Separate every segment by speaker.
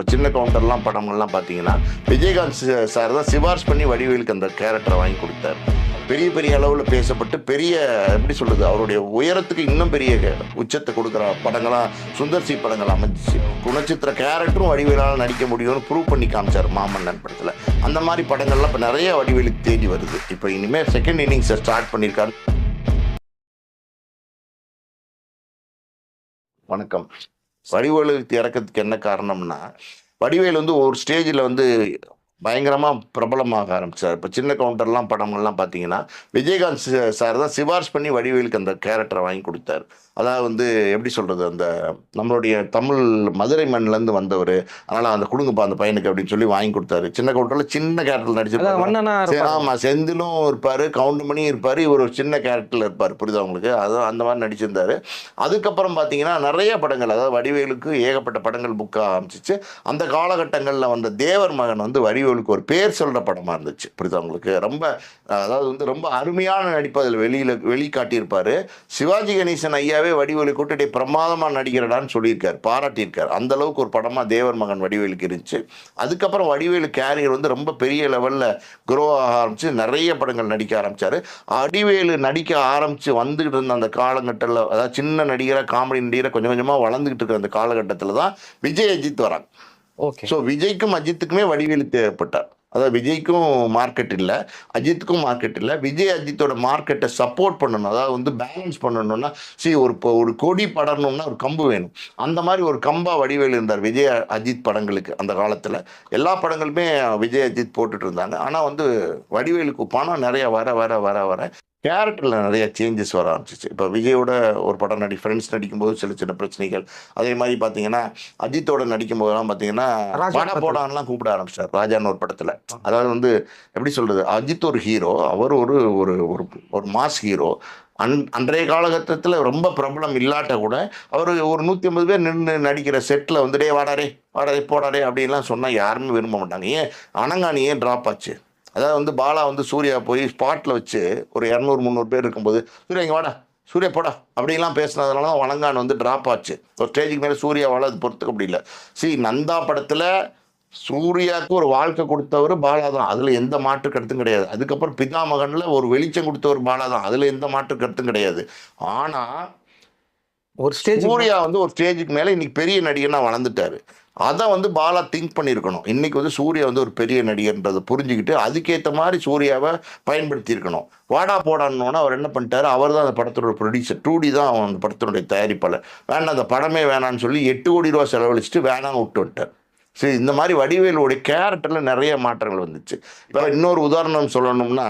Speaker 1: இப்போ சின்ன கவுண்டர்லாம் படங்கள்லாம் பார்த்தீங்கன்னா விஜயகாந்த் சார் தான் சிபாரிசு பண்ணி வடிவேலுக்கு அந்த கேரக்டரை வாங்கி கொடுத்தார். பெரிய பெரிய அளவில் பேசப்பட்டு பெரிய எப்படி சொல்கிறது அவருடைய உயரத்துக்கு இன்னும் பெரிய உச்சத்தை கொடுக்குற படங்களாக சுந்தர் சி படங்கள் அமைஞ்சிச்சு. குணச்சித்திர கேரக்டரும் வடிவேலால் நடிக்க முடியும்னு ப்ரூவ் பண்ணி காமிச்சார் மாமன்னன் படத்தில். அந்த மாதிரி படங்கள்லாம் இப்போ நிறைய வடிவேலுக்கு தேடி வருது. இப்போ இனிமேல் செகண்ட் இன்னிங்ஸை ஸ்டார்ட் பண்ணியிருக்காரு வணக்கம். வடிவேலு இறக்கிறதுக்கு என்ன காரணம்னா வடிவேல் வந்து ஒரு ஸ்டேஜில் வந்து பயங்கரமாக பிரபலமாக ஆரம்பிச்சார். இப்போ சின்ன கவுண்டர்லாம் படங்கள்லாம் பார்த்தீங்கன்னா விஜயகாந்த் சார் தான் சிபாரிசு பண்ணி வடிவேலுக்கு அந்த கேரக்டரை வாங்கி கொடுத்தார். அதாவது வந்து எப்படி சொல்கிறது அந்த நம்மளுடைய தமிழ் மதுரை மண்ணிலேருந்து வந்தவர் அதனால் அந்த கொடுங்கப்பா அந்த பையனுக்கு அப்படின்னு சொல்லி வாங்கி கொடுத்தாரு. சின்ன கவுண்டரில் சின்ன கேரக்டர் நடிச்சிருப்பாரு. ஆமாம் செந்திலும் இருப்பார் கவுண்டமணியும் இருப்பார் இவர் ஒரு சின்ன கேரக்டரில் இருப்பார். புரியுதா உங்களுக்கு? அதான் அந்த மாதிரி நடிச்சிருந்தாரு. அதுக்கப்புறம் பார்த்தீங்கன்னா நிறைய படங்கள் அதாவது வடிவேலுக்கு ஏகப்பட்ட படங்கள் புக்க ஆரம்பிச்சிச்சு. அந்த காலகட்டங்களில் வந்த தேவர் மகன் வந்து ஹாலிவுட்க்கு ஒரு பேர் சொல்கிற படமாக இருந்துச்சு. புரியுதா உங்களுக்கு? ரொம்ப அதாவது வந்து ரொம்ப அருமையான நடிப்பு அதில் வெளியில் வெளிக்காட்டியிருப்பார். சிவாஜி கணேசன் ஐயாவே வடிவேலு கூட்டடை பிரமாதமாக நடிக்கிறடான்னு சொல்லியிருக்கார் பாராட்டியிருக்கார். அந்த அளவுக்கு ஒரு படமாக தேவர் மகன் வடிவேலுக்கு இருந்துச்சு. அதுக்கப்புறம் வடிவேலு கேரியர் வந்து ரொம்ப பெரிய லெவலில் குரோ ஆக ஆரம்பித்து நிறைய படங்கள் நடிக்க ஆரம்பித்தார் அடிவேலு நடிக்க ஆரம்பித்து வந்துக்கிட்டு இருந்த அந்த காலகட்டத்தில் அதாவது சின்ன நடிகராக காமெடி நடிகராக கொஞ்சம் கொஞ்சமாக வளர்ந்துக்கிட்டு இருக்கிற அந்த காலகட்டத்தில் தான் விஜய் அஜித் வராங்க.
Speaker 2: ஓகே
Speaker 1: ஸோ விஜய்க்கும் அஜித்துக்குமே வடிவேலு தேவைப்பட்டார் அதாவது விஜய்க்கும் மார்க்கெட் இல்லை அஜித்துக்கும் மார்க்கெட் இல்லை விஜய் அஜித்தோட மார்க்கெட்டை சப்போர்ட் பண்ணணும் அதாவது வந்து பேலன்ஸ் பண்ணணும்னா சரி ஒரு இப்போ ஒரு கொடி படணும்னா ஒரு கம்பு வேணும் அந்த மாதிரி ஒரு கம்பா வடிவேலு இருந்தார் விஜய் அஜித் படங்களுக்கு அந்த காலத்தில் எல்லா படங்களுமே விஜய் அஜித் போட்டுட்டு இருந்தாங்க ஆனால் வந்து வடிவேலுக்கு பணம் நிறைய வர வர வர வர கேரக்டரில் நிறைய சேஞ்சஸ் வர ஆரம்பிச்சிச்சு. இப்போ விஜயோட ஒரு படம் நடி ஃப்ரெண்ட்ஸ் நடிக்கும்போது சில சின்ன பிரச்சனைகள். அதே மாதிரி பார்த்தீங்கன்னா அஜித்தோட நடிக்கும் போதெல்லாம் பார்த்தீங்கன்னா
Speaker 2: ராஜா
Speaker 1: பட
Speaker 2: படத்துல.
Speaker 1: போடான்லாம் கூப்பிட ஆரம்பிச்சார் ராஜான்னு ஒரு படத்தில். அதாவது வந்து எப்படி சொல்றது அஜித் ஒரு ஹீரோ அவர் ஒரு ஒரு ஒரு மாஸ் ஹீரோ அன் அன்றைய காலகட்டத்தில் ரொம்ப பிரபலம் இல்லாட்ட கூட அவர் ஒரு நூற்றி ஐம்பது பேர் நின்று நடிக்கிற செட்டில் வந்து டே வாடாரே வாடாரே போடாரே அப்படின்லாம் சொன்னால் யாருமே விரும்ப மாட்டாங்க. ஏன் அனங்காணி ஏன் ட்ராப் ஆச்சு? அதாவது வந்து பாலா வந்து சூர்யா போய் ஸ்பாட்டில் வச்சு ஒரு இரநூறு முந்நூறு பேர் இருக்கும்போது சூர்யா இங்கே வாடா சூர்யா போடா அப்படிலாம் பேசுனதுனால தான் வணங்கான் வந்து ட்ராப் ஆச்சு. ஒரு ஸ்டேஜுக்கு மேலே சூர்யாவால் அது பொறுத்துக்க முடியல சி நந்தா படத்தில் சூர்யாவுக்கு ஒரு வாழ்க்கை கொடுத்தவர் பாலா தான். அதில் எந்த மாற்று கருத்தும் கிடையாது. அதுக்கப்புறம் பிதாமகனில் ஒரு வெளிச்சம் கொடுத்தவர் பாலா தான். அதில் எந்த மாற்று கருத்தும் கிடையாது. ஆனால்
Speaker 2: ஒரு ஸ்டேஜ்
Speaker 1: சூர்யா வந்து ஒரு ஸ்டேஜுக்கு மேலே இன்னைக்கு பெரிய நடிகர்னா வளர்ந்துட்டாரு. அதை வந்து பாலா திங்க் பண்ணியிருக்கணும் இன்றைக்கி வந்து சூர்யா வந்து ஒரு பெரிய நடிகர்ன்றதை புரிஞ்சுக்கிட்டு அதுக்கேற்ற மாதிரி சூர்யாவை பயன்படுத்தியிருக்கணும். வாடா போடான்னோன்னா அவர் என்ன பண்ணிட்டாரு? அவர் தான் அந்த படத்தோட ப்ரொடியூசர் டூடி தான் அவன் அந்த படத்தினுடைய தயாரிப்பாளர். வேண்டாம் அந்த படமே வேணான்னு சொல்லி எட்டு கோடி ரூபா செலவழிச்சிட்டு வேணாம் விட்டு வந்துட்டார். சரி இந்த மாதிரி வடிவேலுடைய கேரக்டரில் நிறைய மாற்றங்கள் வந்துச்சு. இப்போ இன்னொரு உதாரணம் சொல்லணும்னா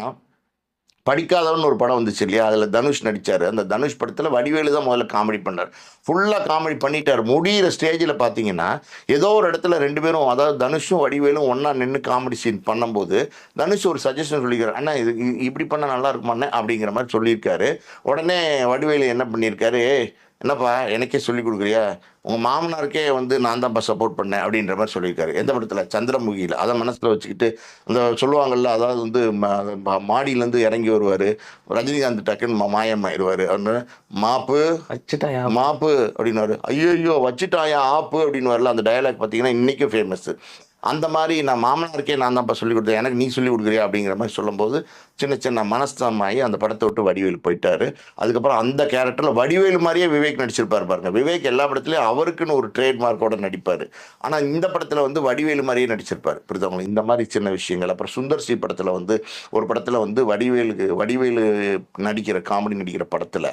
Speaker 1: படிக்காதவன் ஒரு படம் வந்துச்சு இல்லையா? அதில் தனுஷ் நடித்தார் அந்த தனுஷ் படத்தில் வடிவேலு தான் முதல்ல காமெடி பண்ணார். ஃபுல்லாக காமெடி பண்ணிட்டார். முடிகிற ஸ்டேஜில் பார்த்தீங்கன்னா ஏதோ ஒரு இடத்துல ரெண்டு பேரும் அதாவது தனுஷும் வடிவேலும் ஒன்றா நின்று காமெடி சீன் பண்ணும்போது தனுஷ் ஒரு சஜஷன் சொல்லிக்கிறார். அண்ணா இது இப்படி பண்ணால் நல்லா இருக்குமாண்ணே? அப்படிங்கிற மாதிரி சொல்லியிருக்காரு. உடனே வடிவேலு என்ன பண்ணியிருக்காரு? என்னப்பா எனக்கே சொல்லி கொடுக்குறியா? உங்கள் மாமனாருக்கே வந்து நான் தான்ப்பா சப்போர்ட் பண்ணேன் அப்படின்ற மாதிரி சொல்லியிருக்காரு. எந்த படத்தில்? சந்திரமுகியில். அதை மனசில் வச்சுக்கிட்டு அந்த சொல்லுவாங்கல்ல அதாவது வந்து மாடியிலேருந்து இறங்கி வருவார். ரஜினிகாந்த் டக்குன்னு மா- மாயமாயிருவார் அவரு மாப்பு
Speaker 2: வச்சுட்டாயா?
Speaker 1: மாப்பு அப்படின்னாரு ஐயோ வச்சுட்டாயா ஆப்பு அப்படின்னு வரல அந்த டயலாக் பார்த்தீங்கன்னா இன்றைக்கும் ஃபேமஸ் அந்த மாதிரி நான் மாமனாருக்கே நான் தான்ப்பா சொல்லி கொடுத்தேன். எனக்கு நீ சொல்லி கொடுக்குறியா அப்படிங்கிற மாதிரி சொல்லும்போது சின்ன சின்ன மனஸ்தாமாயி அந்த படத்தை விட்டு வடிவேலு போயிட்டார். அதுக்கப்புறம் அந்த கேரக்டரில் வடிவேலு மாதிரியே விவேக் நடிச்சிருப்பார் பாருங்க. விவேக் எல்லா படத்துலையும் அவருக்குன்னு ஒரு ட்ரேட்மார்க்கோட நடிப்பார். ஆனால் இந்த படத்தில் வந்து வடிவேலு மாதிரியே நடிச்சிருப்பார். புரியுதவங்க இந்த மாதிரி சின்ன விஷயங்கள். அப்புறம் சுந்தர் சி படத்தில் வந்து ஒரு படத்தில் வந்து வடிவேலுக்கு வடிவேலு நடிக்கிற காமெடி நடிக்கிற படத்தில்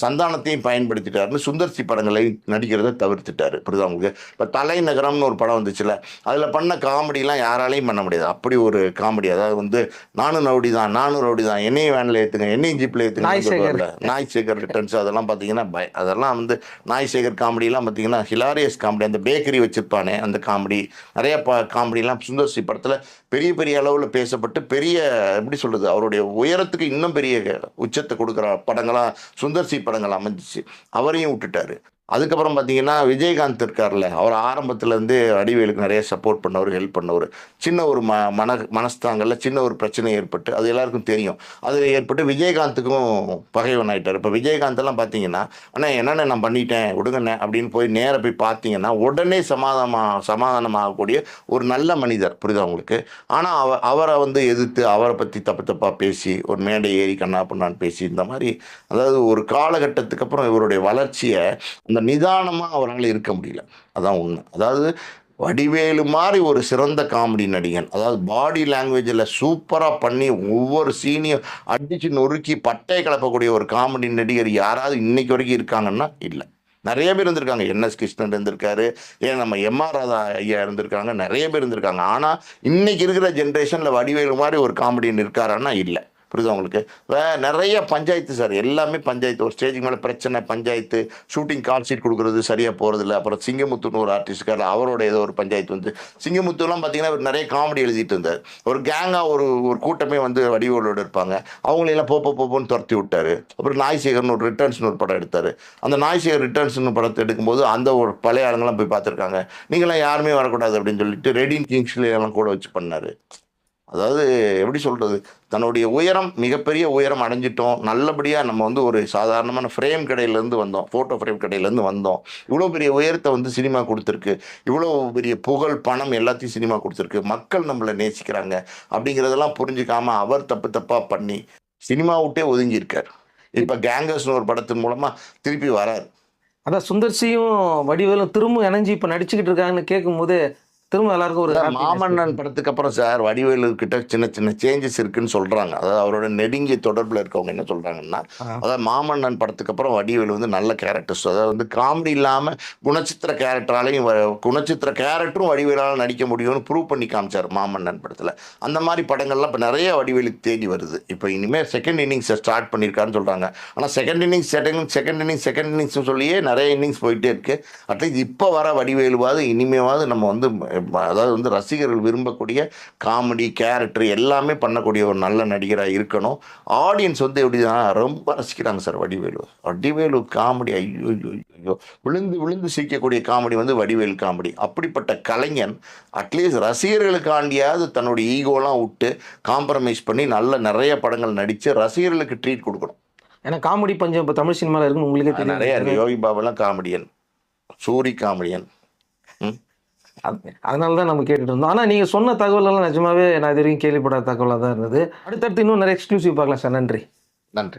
Speaker 1: சந்தானத்தையும் பயன்படுத்திட்டாருன்னு சுந்தர்சி படங்களை நடிக்கிறத தவிர்த்துட்டாரு புரியுதா உங்களுக்கு இப்போ தலைநகரம்னு ஒரு படம் வந்துச்சுல அதில் பண்ண காமெடிலாம் யாராலையும் பண்ண முடியாது. அப்படி ஒரு காமெடி அதாவது வந்து நானும் ரவுடி தான் நானும் ரவுடி தான் என்னையும் வேனில் ஏற்றுங்க என்னையும் ஜீப்பில். ஏற்றுங்க நாய் சேகர் ரிட்டர்ன்ஸ் அதெல்லாம் பார்த்தீங்கன்னா பய அதெல்லாம் வந்து நாய் சேகர் காமெடிலாம் பார்த்தீங்கன்னா ஹிலாரியஸ் காமெடி அந்த பேக்கரி வச்சிருப்பானே அந்த காமெடி. நிறைய ப காமெடிலாம் சுந்தர்சி படத்தில் பெரிய பெரிய அளவில் பேசப்பட்டு பெரிய எப்படி சொல்கிறது அவருடைய உயரத்துக்கு இன்னும் பெரிய உச்சத்தை கொடுக்குற படங்களாக சுந்தர் சி படங்கள் அமைஞ்சிச்சு. அவரையும் விட்டுட்டாரு. அதுக்கப்புறம் பார்த்தீங்கன்னா விஜயகாந்த் இருக்கார்ல அவர் ஆரம்பத்துலேருந்து வடிவேலுக்கு நிறைய சப்போர்ட் பண்ணவர் ஹெல்ப் பண்ணவர். சின்ன ஒரு ம மன மனஸ்தாங்கல்ல சின்ன ஒரு பிரச்சனை ஏற்பட்டு அது எல்லாருக்கும் தெரியும். அது ஏற்பட்டு விஜயகாந்துக்கும் பகைவன் ஆயிட்டார். இப்போ விஜயகாந்த் எல்லாம் பார்த்தீங்கன்னா அண்ணா என்னென்ன நான் பண்ணிட்டேன் விடுங்கண்ணே அப்படின்னு போய் நேராக போய் பார்த்தீங்கன்னா உடனே சமாதானமாக சமாதானமாகக்கூடிய ஒரு நல்ல மனிதர் புரியுதா உங்களுக்கு? ஆனால் அவ அவரை வந்து எதிர்த்து அவரை பற்றி தப்பு தப்பாக பேசி ஒரு மேடை ஏறி கண்ணா பண்ணான்னு பேசி இந்த மாதிரி அதாவது ஒரு காலகட்டத்துக்கு அப்புறம் இவருடைய வளர்ச்சியை அந்த நிதானமாக அவரால் இருக்க முடியல. அதான் உண்மை. அதாவது வடிவேலு மாதிரி ஒரு சிறந்த காமெடி நடிகன் அதாவது பாடி லாங்குவேஜில் சூப்பராக பண்ணி ஒவ்வொரு சீனியும் அடித்து நொறுக்கி பட்டை கலப்பக்கூடிய ஒரு காமெடி நடிகர் யாராவது இன்றைக்கு வரைக்கும் இருக்காங்கன்னா இல்லை. நிறைய பேர் இருந்திருக்காங்க. என்எஸ் கிருஷ்ணன் இருந்திருக்காரு. ஏன் நம்ம எம்ஆர் ராதா ஐயா இருந்திருக்காங்க. நிறைய பேர் இருந்திருக்காங்க. ஆனால் இன்றைக்கி இருக்கிற ஜென்ரேஷனில் வடிவேலு மாதிரி ஒரு காமெடியன் இருக்காரான்னா இல்லை. புரியுது உங்களுக்கு? வே நிறைய பஞ்சாயத்து சார் எல்லாமே பஞ்சாயத்து. ஒரு ஸ்டேஜுக்கு மேலே பிரச்சனை பஞ்சாயத்து ஷூட்டிங் கால் ஷீட் கொடுக்குறது சரியாக போகிறதில்ல அப்புறம் சிங்கமுத்துன்னு ஒரு ஆர்டிஸ்ட் அவரோட ஏதோ ஒரு பஞ்சாயத்து வந்து. சிங்கமுத்துலாம் பார்த்தீங்கன்னா நிறைய காமெடி எழுதிட்டு இருந்தார். ஒரு கேங்காக ஒரு ஒரு கூட்டமே வந்து வடிவோடு இருப்பாங்க. அவங்களெல்லாம் போப்போ போப்போன்னு துரத்தி விட்டார். அப்புறம் நாய்சேகர்னு ஒரு ரிட்டர்ன்ஸ்னு ஒரு படம் எடுத்தார். அந்த நாய்சேகர் ரிட்டர்ன்ஸ்னு படத்தை எடுக்கும்போது அந்த ஒரு பழைய ஆளுங்கெல்லாம் போய் பார்த்துருக்காங்க. நீங்களாம் யாருமே வரக்கூடாது அப்படின்னு சொல்லிட்டு ரெடின் கிங்ஸ்ல கூட வச்சு பண்ணார். அதாவது எப்படி சொல்கிறது தன்னுடைய உயரம் மிகப்பெரிய உயரம் அடைஞ்சிட்டோம். நல்லபடியாக நம்ம வந்து ஒரு சாதாரணமான ஃப்ரேம் கடையிலேருந்து வந்தோம். ஃபோட்டோ ஃப்ரேம் கடையிலேருந்து வந்தோம். இவ்வளோ பெரிய உயரத்தை வந்து சினிமா கொடுத்துருக்கு. இவ்வளோ பெரிய புகழ் பணம் எல்லாத்தையும் சினிமா கொடுத்துருக்கு. மக்கள் நம்மளை நேசிக்கிறாங்க. அப்படிங்கிறதெல்லாம் புரிஞ்சுக்காமல் அவர் தப்பு தப்பாக பண்ணி சினிமா விட்டே ஒதுங்கியிருக்கார். இப்போ கேங்கர்ஸ்னு ஒரு படத்தின் மூலமாக திருப்பி வரார்.
Speaker 2: அதான் சுந்தர்சியும் வடிவேலும் திரும்ப இணைஞ்சி இப்போ நடிச்சுக்கிட்டு இருக்காங்கன்னு கேட்கும்போது திரும்ப எல்லாருக்கும் ஒரு.
Speaker 1: மாமன்னன் படத்துக்கு அப்புறம் சார் வடிவேலு கிட்ட சின்ன சின்ன சேஞ்சஸ் இருக்குன்னு சொல்றாங்க. அதாவது அவரோட நெருங்கிய தொடர்புல இருக்கவங்க என்ன சொல்றாங்கன்னா. அதாவது மாமன்னன் படத்துக்கு அப்புறம் வடிவேலு வந்து நல்ல கேரக்டர்ஸ் அதாவது வந்து காமெடி இல்லாம குணச்சித்திர கேரக்டராலையும் குணச்சித்திர கேரக்டரும் வடிவேலால நடிக்க முடியும்னு ப்ரூவ் பண்ணி காமிச்சார் மாமன்னன் படத்துல. அந்த மாதிரி படங்கள்லாம் இப்போ நிறைய வடிவேலுக்கு தேடி வருது. இப்போ இனிமேல் செகண்ட் இன்னிங்ஸை ஸ்டார்ட் பண்ணியிருக்காருன்னு சொல்றாங்க. ஆனால் second innings second second innings second innings சொல்லியே நிறைய இன்னிங்ஸ் போயிட்டே இருக்கு. அட்லீஸ்ட் இப்போ வர வடிவேலுவாது இனிமேவாது நம்ம வந்து அதாவது வந்து ரசிகர்கள் விரும்பக்கூடிய காமெடி கேரக்டர் எல்லாமே பண்ணக்கூடிய ஒரு நல்ல நடிகராக இருக்கணும். ஆடியன்ஸ் வந்து எப்படின்னா ரொம்ப ரசிக்கிறாங்க சார் வடிவேலு. வடிவேலு காமெடி ஐயோ ஐயோ விழுந்து விழுந்து சிரிக்கக்கூடிய காமெடி வந்து வடிவேலு காமெடி அப்படிப்பட்ட கலைஞன் அட்லீஸ்ட் ரசிகர்களுக்காண்டியாவது தன்னுடைய ஈகோலாம் விட்டு காம்ப்ரமைஸ் பண்ணி நல்ல நிறைய படங்கள் நடித்து ரசிகர்களுக்கு ட்ரீட் கொடுக்கணும்.
Speaker 2: ஏன்னா காமெடி பஞ்சம் இப்போ தமிழ் சினிமாவில் இருக்குன்னு உங்களுக்கே
Speaker 1: நிறைய யோகி பாபெல்லாம் காமெடியன் சூரி காமெடியன்
Speaker 2: அதனால தான் நம்ம கேட்டுட்டு இருந்தோம். ஆனால் நீங்கள் சொன்ன தகவலெல்லாம் நிஜமாவே நான் இது வரைக்கும் கேள்விப்படாத தகவலாக தான் இருந்தது. அடுத்தடுத்து இன்னும் நிறைய எக்ஸ்க்ளூசிவ் பார்க்கலாம் சார். நன்றி.
Speaker 1: நன்றி.